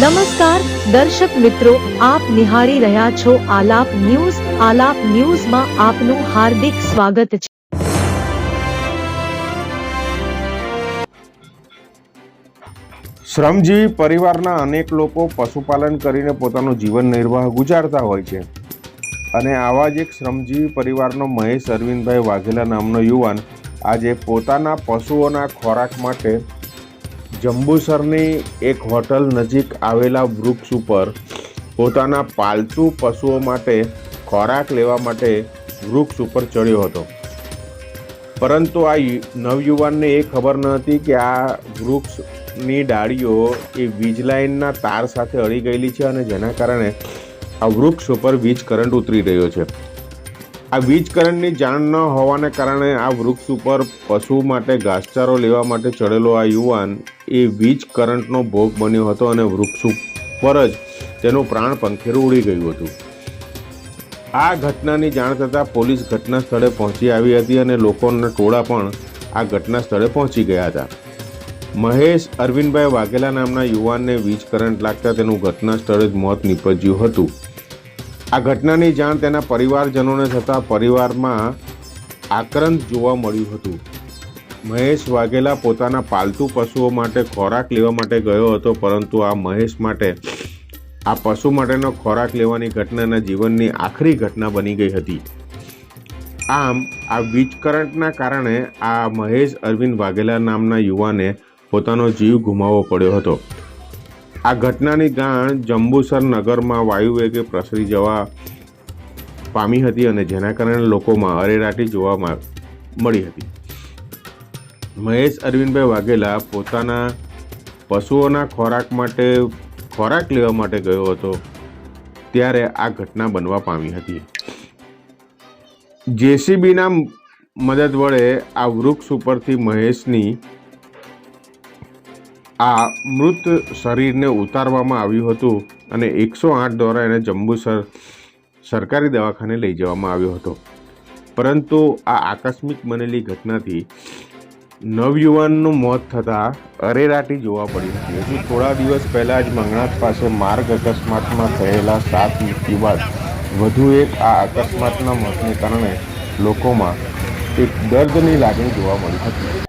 દર્શક મિત્રો, આપ નિહાળી રહ્યા છો આલાપ ન્યૂઝ. આલાપ ન્યૂઝમાં આપનું હાર્દિક સ્વાગત છે. શ્રમજીવી પરિવારના અનેક લોકો પશુપાલન કરીને પોતાનું જીવન નિર્વાહ ગુજારતા હોય છે. અને આવા જ એક શ્રમજીવી પરિવારનો મહેશ અરવિંદભાઈ વાઘેલા નામનો યુવાન આજે પોતાના પશુઓના ખોરાક માટે જંબુસરની એક હોટલ નજીક આવેલા વૃક્ષ ઉપર પોતાના પાલતુ પશુઓ માટે ખોરાક લેવા માટે વૃક્ષ ઉપર ચડ્યો હતો. પરંતુ આ નવયુવાનને એ ખબર ન હતી કે આ વૃક્ષની ડાળીઓ એ વીજ લાઇનના તાર સાથે અડી ગયેલી છે અને જેના કારણે આ વૃક્ષ ઉપર વીજ કરંટ ઉતરી રહ્યો છે. આ વીજ કરંટની જાણ ન હોવાને કારણે આ વૃક્ષ ઉપર પશુ માટે ઘાસચારો લેવા માટે ચડેલો આ યુવાન એ વીજ કરંટનો ભોગ બન્યો હતો અને વૃક્ષ ઉપર જ તેનું પ્રાણ પંખેરું ઉડી ગયું હતું. આ ઘટનાની જાણ થતાં પોલીસ ઘટના સ્થળે પહોંચી આવી હતી અને લોકોના ટોળા પણ આ ઘટના સ્થળે પહોંચી ગયા હતા. મહેશ અરવિંદભાઈ વાઘેલા નામના યુવાનને વીજ કરંટ લાગતા તેનું ઘટના સ્થળે જ મોત નીપજ્યું હતું. આ ઘટનાની જાણ તેના પરિવારજનોને થતાં પરિવારમાં આક્રંદ જોવા મળ્યું હતું. મહેશ વાઘેલા પોતાના પાલતુ પશુઓ માટે ખોરાક લેવા માટે ગયો હતો, પરંતુ આ મહેશ માટે, આ પશુ માટેનો ખોરાક લેવાની ઘટનાના જીવનની આખરી ઘટના બની ગઈ હતી. આમ, આ વીજ કરંટના કારણે આ મહેશ અરવિંદ વાઘેલા નામના યુવાને પોતાનો જીવ ગુમાવવો પડ્યો હતો. આ ઘટનાની જાણ જંબુસર નગરમાં વાયુવેગે પ્રસરી જવા પામી હતી અને જેના કારણે લોકોમાં અરેરાટી જોવા મળી હતી. મહેશ અરવિંદભાઈ વાઘેલા પોતાના પશુઓના ખોરાક માટે, ખોરાક લેવા માટે ગયો હતો, ત્યારે આ ઘટના બનવા પામી હતી. જેસીબીના મદદ વડે આ વૃક્ષ ઉપરથી મહેશની આ મૃત શરીરને ઉતારવામાં આવ્યું હતું અને એકસો આઠ દ્વારા એને જંબુસર સરકારી દવાખાને લઈ જવામાં આવ્યો હતો. પરંતુ આ આકસ્મિક બનેલી ઘટનાથી નવયુવાનનું મોત થતાં અરેરાટી જોવા પડી હતી. હજુ થોડા દિવસ પહેલાં જ મંગણાથ પાસે માર્ગ અકસ્માતમાં થયેલા સાત મૃત્યુ બાદ વધુ એક આ અકસ્માતના મોતને કારણે લોકોમાં એક દર્દની લાગણી જોવા મળી હતી.